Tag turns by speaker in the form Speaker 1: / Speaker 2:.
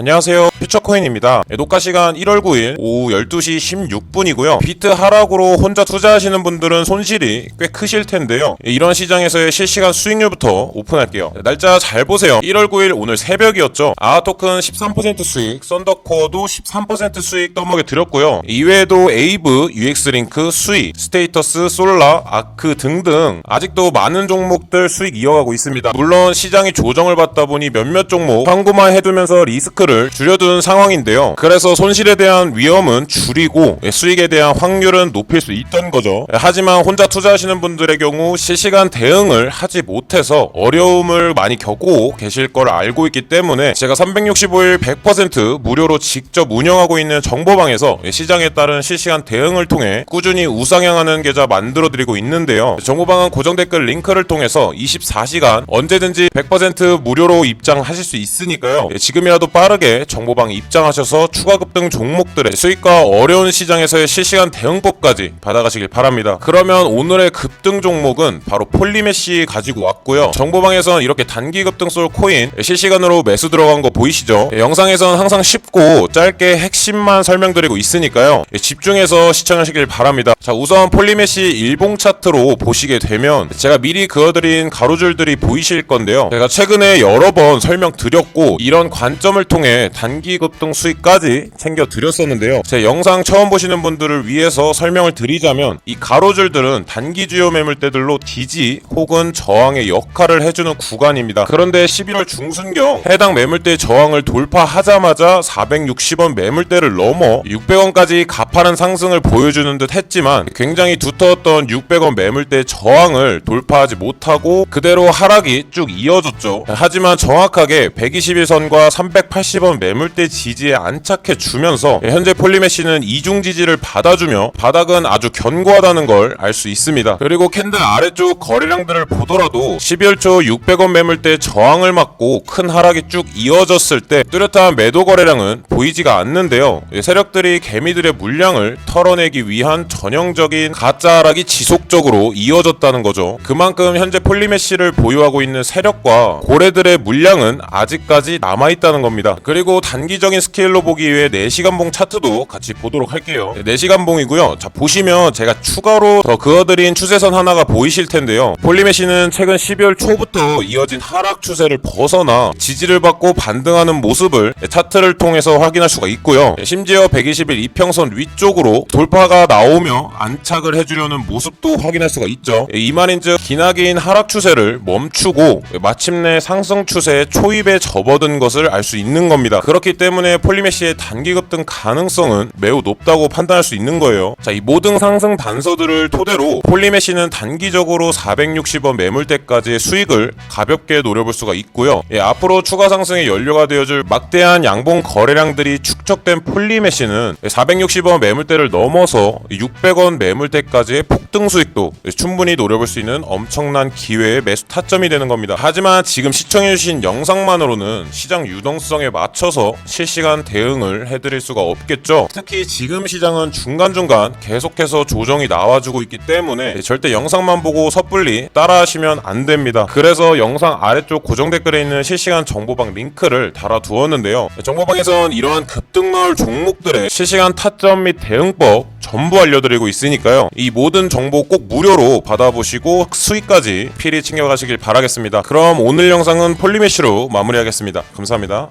Speaker 1: 안녕하세요. 퓨처코인입니다. 네, 녹화 시간 1월 9일 오후 12시 16분이고요. 비트 하락으로 혼자 투자하시는 분들은 손실이 꽤 크실 텐데요. 네, 이런 시장에서의 실시간 수익률부터 오픈할게요. 네, 날짜 잘 보세요. 1월 9일 오늘 새벽이었죠. 아토큰 13% 수익, 썬더코어도 13% 수익 떠먹여 드렸고요. 이외에도 에이브, UX링크, 수익, 스테이터스, 솔라, 아크 등등 아직도 많은 종목들 수익 이어가고 있습니다. 물론 시장이 조정을 받다 보니 몇몇 종목 참고만 해두면서 리스크 를 줄여둔 상황인데요. 그래서 손실에 대한 위험은 줄이고 예, 수익에 대한 확률은 높일 수 있던 거죠. 예, 하지만 혼자 투자하시는 분들의 경우 실시간 대응을 하지 못해서 어려움을 많이 겪고 계실 걸 알고 있기 때문에 제가 365일 100% 무료로 직접 운영하고 있는 정보방에서 예, 시장에 따른 실시간 대응을 통해 꾸준히 우상향하는 계좌 만들어 드리고 있는데요. 정보방은 고정 댓글 링크를 통해서 24시간 언제든지 100% 무료로 입장하실 수 있으니까요. 예, 지금이라도 빠르게 정보방에 입장하셔서 추가 급 등 종목들의 수익과 어려운 시장에서의 실시간 대응법까지 받아가시길 바랍니다. 그러면 오늘의 급등 종목은 바로 폴리메시 가지고 왔고요. 정보방에선 이렇게 단기 급등 쏠 코인 예, 실시간으로 매수 들어간 거 보이시죠? 예, 영상에선 항상 쉽고 짧게 핵심만 설명드리고 있으니까요. 예, 집중해서 시청하시길 바랍니다. 자, 우선 폴리메시 일봉 차트로 보시게 되면 제가 미리 그어드린 가로줄들이 보이실 건데요. 제가 최근에 여러 번 설명드렸고 이런 관점을 통해 단기 급등 수익까지 챙겨 드렸었는데요. 제 영상 처음 보시는 분들을 위해서 설명을 드리자면 이 가로줄들은 단기 주요 매물대들로 지지 혹은 저항의 역할을 해주는 구간입니다. 그런데 11월 중순경 해당 매물대 저항을 돌파하자마자 460원 매물대를 넘어 600원까지 가파른 상승을 보여주는 듯 했지만 굉장히 두터웠던 600원 매물대 저항을 돌파하지 못하고 그대로 하락이 쭉 이어졌죠. 하지만 정확하게 121선과 380원 매물대 지지에 안착해 주면서 현재 폴리메시는 이중 지지를 받아주며 바닥은 아주 견고하다는 걸 알 수 있습니다. 그리고 캔들 아래쪽 거래량들을 보더라도 12월 초 600원 매물대 저항을 맞고 큰 하락이 쭉 이어졌을 때 뚜렷한 매도 거래량은 보이지가 않는데요. 예, 세력들이 개미들의 물량을 털어내기 위한 전형적인 가짜 하락이 지속적으로 이어졌다는 거죠. 그만큼 현재 폴리메시를 보유하고 있는 세력과 고래들의 물량은 아직까지 남아있다는 겁니다. 그리고 단기적인 스케일로 보기 위해 4시간봉 차트도 같이 보도록 할게요. 네, 4시간봉이고요. 자, 보시면 제가 추가로 더 그어드린 추세선 하나가 보이실 텐데요. 폴리메시는 최근 12월 초부터 이어진 하락 추세를 벗어나 지지를 받고 반등하는 모습을 차트를 통해서 확인할 수가 있고요. 심지어 120일 이평선 위쪽으로 돌파가 나오며 안착을 해주려는 모습도 확인할 수가 있죠. 이말인즉 기나긴 하락 추세를 멈추고 마침내 상승 추세의 초입에 접어든 것을 알 수 있는 겁니다. 그렇기 때문에 폴리메시의 단기 급등 가능성은 매우 높다고 판단할 수 있는 거예요. 자, 이 모든 상승 단서들을 토대로 폴리메시는 단기적으로 460원 매물대까지의 수익을 가볍게 노려볼 수가 있고요. 예, 앞으로 추가 상승의 연료가 되어줄 막대한 양봉 거래량들이 축적된 폴리메시는 460원 매물대를 넘어서 600원 매물대까지의 폭등 수익도 충분히 노려볼 수 있는 엄청난 기회의 매수 타점이 되는 겁니다. 하지만 지금 시청해주신 영상만으로는 시장 유동성에 맞춰서 실시간 대응을 해드릴 수가 없겠죠. 특히 지금 시장은 중간중간 계속해서 조정이 나와주고 있기 때문에 절대 영상만 보고 섣불리 따라하시면 안 됩니다. 그래서 영상 아래쪽 고정 댓글에 있는 실시간 정보방 링크를 달아두었는데요. 정보방에선 이러한 급등 나올 종목들의 실시간 타점 및 대응법 전부 알려드리고 있으니까요. 이 모든 정보 꼭 무료로 받아보시고 수익까지 필히 챙겨가시길 바라겠습니다. 그럼 오늘 영상은 폴리메쉬로 마무리하겠습니다. 감사합니다.